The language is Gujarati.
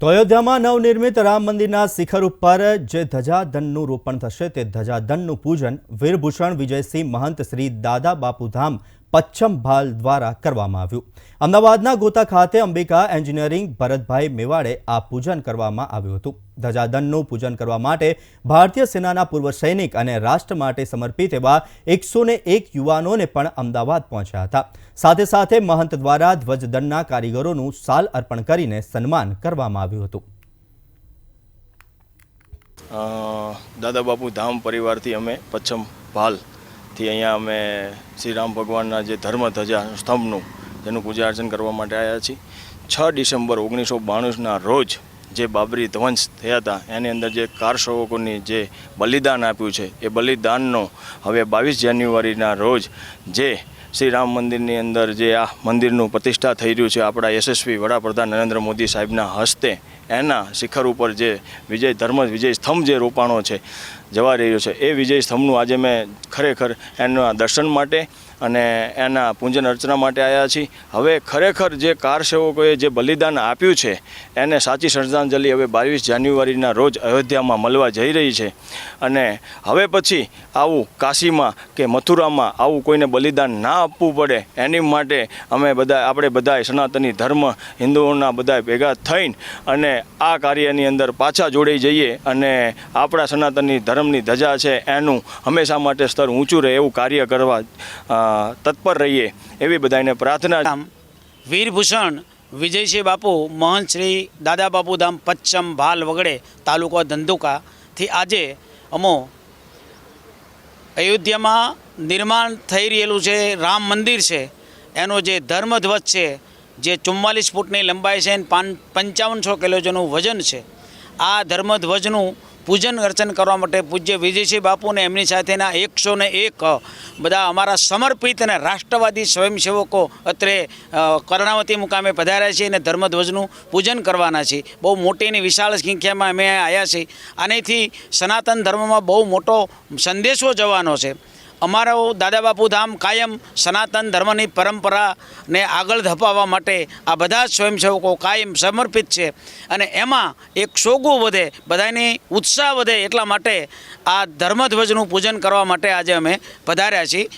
તો અયોધ્યામાં નવનિર્મિત રામ મંદિરના શિખર ઉપર જે ધજાધનનું રોપણ થશે તે ધજાધનનું પૂજન વીરભૂષણ વિજયસિંહ મહંત શ્રી દાદા બાપુધામ પચ્છમ ભાલ દ્વારા કરવામાં આવ્યું. અમદાવાદના ગોતા ખાતે અંબિકા એન્જિનિયરિંગ ભરતભાઈ મેવાડે આ પૂજન કરવામાં આવ્યું હતું. ધજાદનનું પૂજન કરવા માટે ભારતીય સેનાના પૂર્વ સૈનિક અને રાષ્ટ્ર માટે સમર્પિત એવા એકસો એક યુવાનોને પણ અમદાવાદ પહોંચ્યા હતા. સાથે સાથે મહંત દ્વારા ધ્વજદનના કારીગરોનું સાલ અર્પણ કરીને સન્માન કરવામાં આવ્યું હતું. દાદા બાપુ ધામ પરિવારથી અમે પચ્છમ ભાલથી અહીંયા અમે શ્રી રામ ભગવાનના જે ધર્મ ધજા સ્તંભનું તેનું પૂજા અર્ચન કરવા માટે આવ્યા છીએ. છ ડિસેમ્બર ઓગણીસો બાણુંના રોજ જે બાબરી ધ્વંસ થયા હતા, એની અંદર જે કારસેવકોની જે બલિદાન આપ્યું છે, એ બલિદાનનો હવે બાવીસ જાન્યુઆરીના રોજ જે શ્રી રામ મંદિરની અંદર જે આ મંદિરનું પ્રતિષ્ઠા થઈ રહ્યું છે આપણા યશસ્વી વડાપ્રધાન નરેન્દ્ર મોદી સાહેબના હસ્તે, એના શિખર ઉપર જે વિજય ધર્મ વિજય સ્તંભ જે રોપાણો છે જવા રહ્યો છે. એ વિજય સ્તંભનું આજે મેં ખરેખર એના દર્શન માટે અને એના પૂજન અર્ચના માટે આવ્યા છીએ. હવે ખરેખર જે કારસેવકોએ જે બલિદાન આપ્યું છે, એને સાચી શ્રદ્ધાંજલિ હવે બાવીસ જાન્યુઆરીના રોજ અયોધ્યામાં મળવા જઈ રહી છે. અને હવે પછી આવું કાશીમાં કે મથુરામાં આવું કોઈને બલિદાન ના આપવું પડે, એની માટે અમે બધા, આપણે બધાએ સનાતની ધર્મ હિન્દુઓના બધા ભેગા થઈને અને આ કાર્યની અંદર પાછા જોડાઈ જઈએ અને આપણા સનાતનની ધર્મની ધજા છે, એનું હંમેશા માટે સ્તર ઊંચું રહે એવું કાર્ય કરવા તત્પર રહીએ એવી બધાને પ્રાર્થના વીરભૂષણ, વિજયસિંહ બાપુ, મહંત શ્રી દાદા બાપુધામ, પચ્છમ ભાલ વગડે તાલુકો ધંધુકાથી આજે અમો અયોધ્યામાં નિર્માણ થઈ રહેલું છે, રામ મંદિર છે, એનો જે ધર્મધ્વજ છે, જે ચુમ્માલીસ ફૂટની લંબાઈ છે અને પંચાવનસો કિલોનું વજન છે, આ ધર્મધ્વજનું પૂજન અર્ચન કરવા માટે પૂજ્ય વિજયસિંહ બાપુને, એમની સાથેના એકસો એક બધા અમારા સમર્પિત અને રાષ્ટ્રવાદી સ્વયંસેવકો અત્રે કર્ણાવતી મુકામે પધાર્યા છીએ અને ધર્મધ્વજનું પૂજન કરવાના છીએ બહુ મોટી અને વિશાળ સંખ્યામાં અમે આવ્યા છીએ. આનેથી સનાતન ધર્મમાં બહુ મોટો સંદેશો જવાનો છે. અમારો દાદા બાપુ ધામ કાયમ સનાતન ધર્મની પરંપરાને આગળ ધપાવવા માટે આ બધા જ સ્વયંસેવકો કાયમ સમર્પિત છે. અને એમાં એક સોગું વધે, બધાની ઉત્સાહ વધે એટલા માટે આ ધર્મધ્વજનું પૂજન કરવા માટે આજે અમે પધાર્યા છીએ.